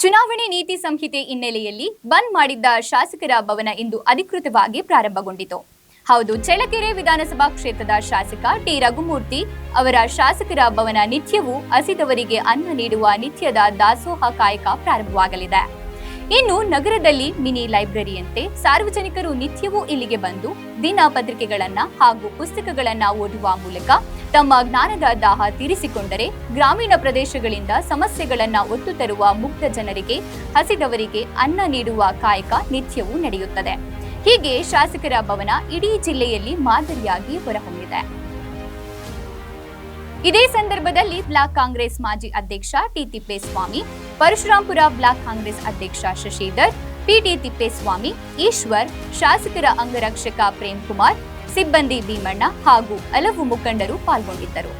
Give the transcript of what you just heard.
ಚುನಾವಣೆ ನೀತಿ ಸಂಹಿತೆ ಹಿನ್ನೆಲೆಯಲ್ಲಿ ಬಂದ್ ಮಾಡಿದ್ದ ಶಾಸಕರ ಭವನ ಇಂದು ಅಧಿಕೃತವಾಗಿ ಪ್ರಾರಂಭಗೊಂಡಿತು. ಹೌದು, ಚಳ್ಳಕೆರೆ ವಿಧಾನಸಭಾ ಕ್ಷೇತ್ರದ ಶಾಸಕ ಟಿ. ರಘುಮೂರ್ತಿ ಅವರ ಶಾಸಕರ ಭವನ ನಿತ್ಯವೂ ಹಸಿದವರಿಗೆ ಅನ್ನ ನೀಡುವ ನಿತ್ಯದ ದಾಸೋಹ ಕಾಯಕ ಪ್ರಾರಂಭವಾಗಲಿದೆ. ಇನ್ನು ನಗರದಲ್ಲಿ ಮಿನಿ ಲೈಬ್ರರಿಯಂತೆ ಸಾರ್ವಜನಿಕರು ನಿತ್ಯವೂ ಇಲ್ಲಿಗೆ ಬಂದು ದಿನ ಪತ್ರಿಕೆಗಳನ್ನ ಹಾಗೂ ಪುಸ್ತಕಗಳನ್ನ ಓದುವ ಮೂಲಕ ತಮ್ಮ ಜ್ಞಾನದ ದಾಹ ತೀರಿಸಿಕೊಂಡರೆ ಗ್ರಾಮೀಣ ಪ್ರದೇಶಗಳಿಂದ ಸಮಸ್ಯೆಗಳನ್ನು ಒತ್ತು ತರುವ ಮುಕ್ತ ಜನರಿಗೆ, ಹಸಿದವರಿಗೆ ಅನ್ನ ನೀಡುವ ಕಾಯಕ ನಿತ್ಯವೂ ನಡೆಯುತ್ತದೆ. ಹೀಗೆ ಶಾಸಕರ ಭವನ ಇಡೀ ಜಿಲ್ಲೆಯಲ್ಲಿ ಮಾದರಿಯಾಗಿ ಹೊರಹೊಮ್ಮಿದೆ. ಇದೇ ಸಂದರ್ಭದಲ್ಲಿ ಬ್ಲಾಕ್ ಕಾಂಗ್ರೆಸ್ ಮಾಜಿ ಅಧ್ಯಕ್ಷ ಟಿ ತಿಪ್ಪೇಸ್ವಾಮಿ, ಪರಶುರಾಂಪುರ ಬ್ಲಾಕ್ ಕಾಂಗ್ರೆಸ್ ಅಧ್ಯಕ್ಷ ಶಶಿಧರ್ ಪಿಡಿ ತಿಪ್ಪೇಸ್ವಾಮಿ, ಈಶ್ವರ್, ಶಾಸಕರ ಅಂಗರಕ್ಷಕ ಪ್ರೇಮ್ ಕುಮಾರ್ ಸಿಬ್ಬಂದಿ ಭೀಮಣ್ಣ ಹಾಗೂ ಹಲವು ಮುಖಂಡರು ಪಾಲ್ಗೊಂಡಿದ್ದರು.